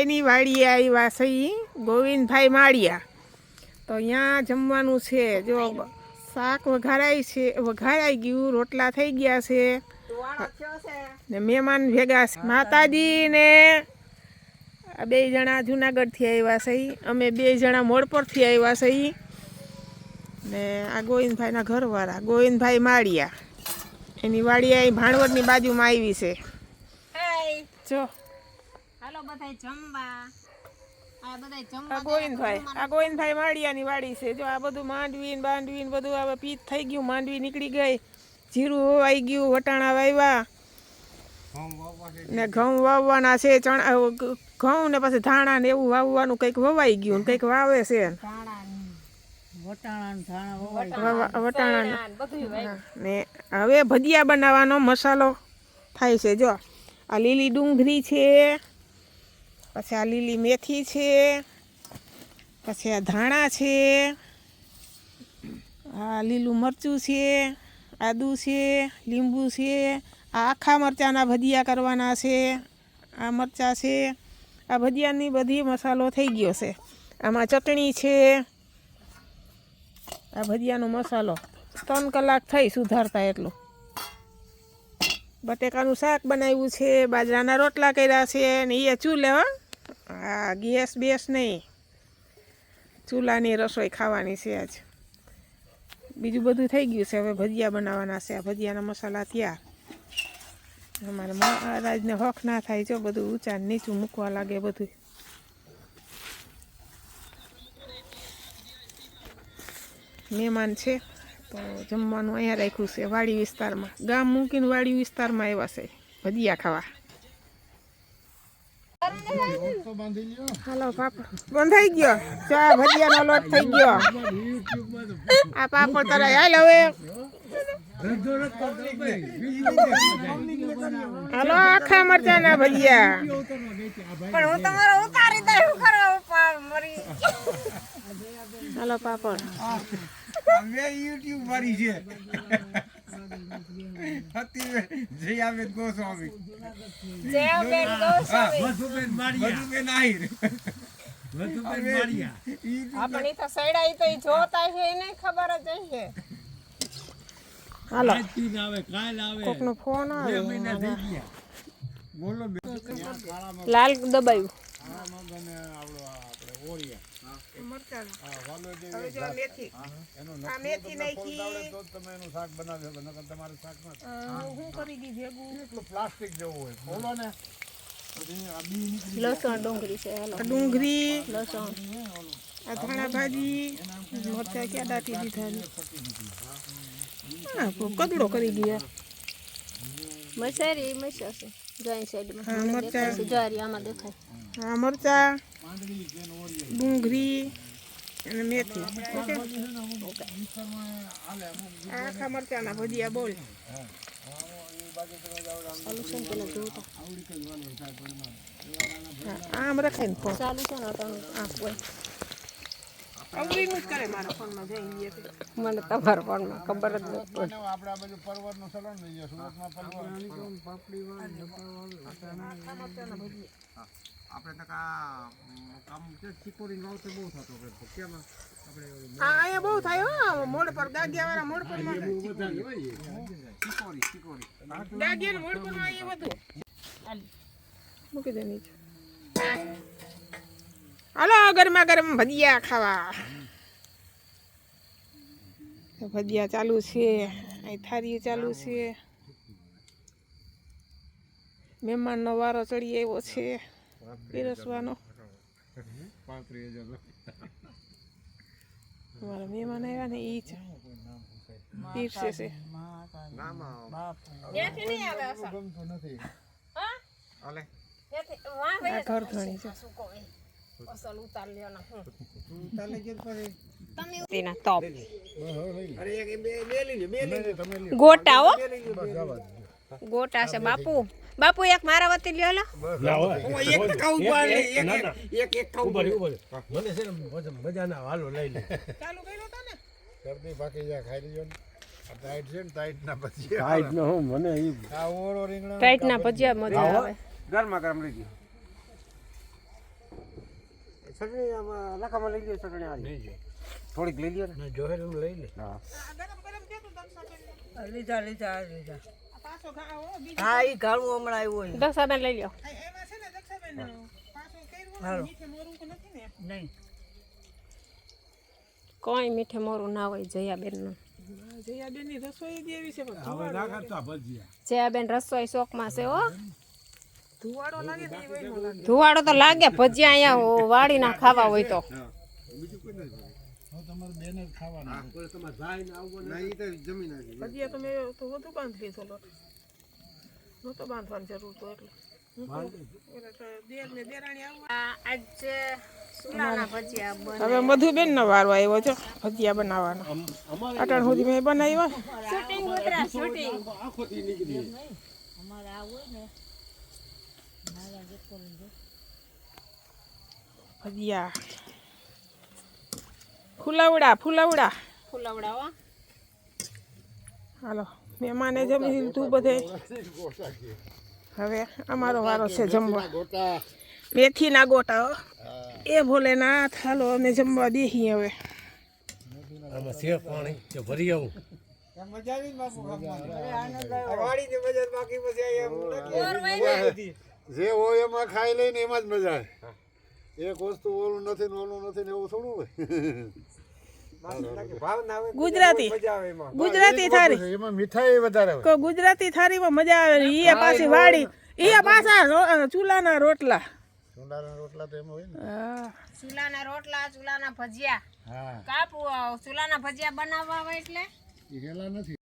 ગોવિંદભાઈની વાડીએ આવ્યા સહી ગોવિંદભાઈ માળિયા. તો અહીંયા જમવાનું છે. જો શાક વઘારાય છે વઘારાઈ ગયું રોટલા થઈ ગયા છે. ને મહેમાન ભેગા છે. માતાજી ને આ બે જણા જુનાગઢથી આવ્યા સહી અમે બે જણા મોડપરથી આવ્યા સહી ને આ ગોવિંદભાઈના ઘરવાળા ગોવિંદભાઈ માળિયા. એની વાડી અહીં ભાણવડની બાજુમાં આવી છે. જો. હાલો બધાય જમવા. આ બધાય આ ગોવિંદભાઈ આ ગોવિંદભાઈ માળિયાની વાડી છે. જો આ બધું માંડવી ને બાંડવી ને બધું હવે પીત થઈ ગયું માંડવી નીકળી ગઈ. જીરું હોવાઈ ગયું વટાણા વાવ્યા ને ઘઉં વાવવાના છે ચણા ઘઉં ને પછી ધાણા ને એવું વાવવાનું કંઈક વવાઈ ગયું ને કંઈક વાવે છે. વટાણા ને. ને હવે ભજીયા બનાવવાનો મસાલો થાય છે. જો આ લીલી ડુંગળી છે પછી આ લીલી મેથી છે, પછી આ ધાણા છે, આ લીલું મરચું છે, આદુ છે, લીંબુ છે, આ આખા મરચાંના ભજીયા કરવાના છે, આ મરચાં છે, આ ભજીયાની બધી મસાલો થઈ ગયો છે. આમાં ચટણી છે, આ ભજીયાનો મસાલો. ત્રણ કલાક થઈ સુધારતા એટલું. બટેકાનું શાક બનાવ્યું છે, બાજરાના રોટલા કર્યા છે, ને એ ચૂલે, હો. હા ગેસ બેસ નહીં. ચૂલાની રસોઈ ખાવાની છે આજ. બીજું બધું થઈ ગયું છે. હવે ભજીયા બનાવવાના છે. આ ભજીયાના મસાલા તૈયાર અમારે મહારાજને હક ના થાય જો બધું ઊંચા નીચું મૂકવા લાગે બધું. મહેમાન છે. તો જમવાનું અહીંયા રાખ્યું છે. વાડી વિસ્તારમાં. ગામ મૂકીને વાડી વિસ્તારમાં આવ્યા છે. ભજીયા ખાવા. હાલો પાપડ. બંધાઈ ગયો. ચા ભજીયાનો લોટ થઈ ગયો. આ પાપડ તરાય હાલ હવે. હાલો આખા મરચાના ભજીયા. પણ હું તમારો ઉતારી દઉં હું કરવા મરી. હાલો પાપડ. અમે યુટ્યુબ વાળી છે. હતી જયાબેન ગોસ્વામી. જય ગોસ્વામી. મધુબેન મધુબેન આહિર. આપણી તો સૈડાઈ તો જોતા છે એને ખબર જ છે હાલો. આવે કાલ આવે. કોકનો ફોન બોલો લાલ દબાયું. હવે જો આ મેથી. આ મેથી નાખી તો તમે એનું શાક બનાવી નકર તમારે શાક ના હું કરી દી ભેગું. એટલું પ્લાસ્ટિક જેવું હોય. બોલો ને. પછી આ બી નીકળી લસણ ડુંગળી છે ડુંગળી. લસણ. આ ધાણા ભાજી. મરચા ક્યાં દાટી દીધા કદડો કરી ગયા. મસારી મસા છે જોઈ સાઈડમાં મરચા. જારી આમાં દેખાય. હા મરચા. ડુંગળી અને મેથી. ઓકે? આખા મરચાના ભજીયા બોલ. આમ રખાય ને ચાલુ છે ને મને તમારા ફોનમાં ખબર જ નથી આપણે આ બાજુ પરવરનું સલણ લઈ જાય સુરતમાં પરવર આપણે તો કા કામ ચીકોડી ગાવ બહુ થતો હા અહીંયા બહુ થાય હો મોડ પર દાગિયાવાળા મોડ પર મોડ પરમાં અહીંયા બધું. મૂકી દે નીચે. હાલો ગરમા ગરમ ભજીયા ખાવા. તો ભજીયા ચાલુ છે અહીં થારી ચાલુ છે. મહેમાનનો વારો ચડી આવ્યો છે પીરસવાનો. મારા મહેમાન આવ્યા ને એ જ પીરસે છે. ઘર ઘણી છે. હું એક ગોટા હો ગોટા છે બાપુ. બાપુ એક મારા વતી લ્યો લો એક તો પડે એક એક એક ખાવું પડે મને છે ને મજા મજાના હાલો લઈ લે ચાલુ કર્યો હતો ને શરદી બાકી જા ખાઈ લેજો ને ટાઈટ છે ને ટાઈટ ના પછી ટાઈટ નો હું મને ઈ આ ઓરો રીંગણા ટાઈટ ના ભજીયા મજા આવે. ગરમા ગરમ લઈ ગયો. ચટણી આમાં લખામાં લઈ લ્યો ચટણી આની થોડીક લઈ લ્યો ને. ના જોહે લઈ લે. હા. લીધા લીધા લીધા. ઈ ઘાણું હમણાં આવ્યું હોય. દક્ષાબેન લઈ લ્યો. એમાં છે ને દક્ષાબેન પાછું કર્યું હાલો. મીઠે મોરું કે નથી ને? નહીં. કોઈ મીઠે મોરું ના હોય જયાબેનનું જયાબેનની રસોઈ એવી છે પણ હવે ના કરતા ભજીયા. જયાબેન રસોઈ શોખમાં છે હો. ધુવાડો ને ન તો લાગે ભજીયા અહીંયા વાડીના ખાવા હોય તો. ને ના ને હવે મધુબેન નો વારો આવ્યો છે ભજીયા બનાવવાનો. અટાણ સુધી મેં બનાવ્યો. શૂટિંગ ઉતરા શૂટિંગ. આખોથી નીકળી ભજીયા. ફુલાવડા ફુલાવડા. ફૂલવડા હો હાલો મહેમાને જમી લીધું બધે. હવે અમારો વારો છે જમવા. મેથીના ગોટા હો. એ ભોલેનાથ હાલો અમે જમવા બેસી હવે. આમાં છે પાણી કે ભરી આવું. મજા આવી બાપુ વાડી ની મજા બાકી પછી અહીંયા જે હોય એમાં ખાઈ લઈને એમાં જ મજા આવે. એક વસ્તુ ઓલું નથી ને ઓલું નથી ને એવું થોડું હોય. ગુજરાતી. ગુજરાતી થારી એમાં મીઠાઈ વધારે હોય. ગુજરાતી થારીમાં મજા આવે ઈ પાછી વાડી ઈ પાછા ચૂલાના રોટલા. ચૂલાના રોટલા તો એમાં હોય ને. ચૂલાના રોટલા ચૂલાના ભજીયા. હા. કાપવું ચૂલાના ભજીયા બનાવવા હોય એટલે? હેલા નથી.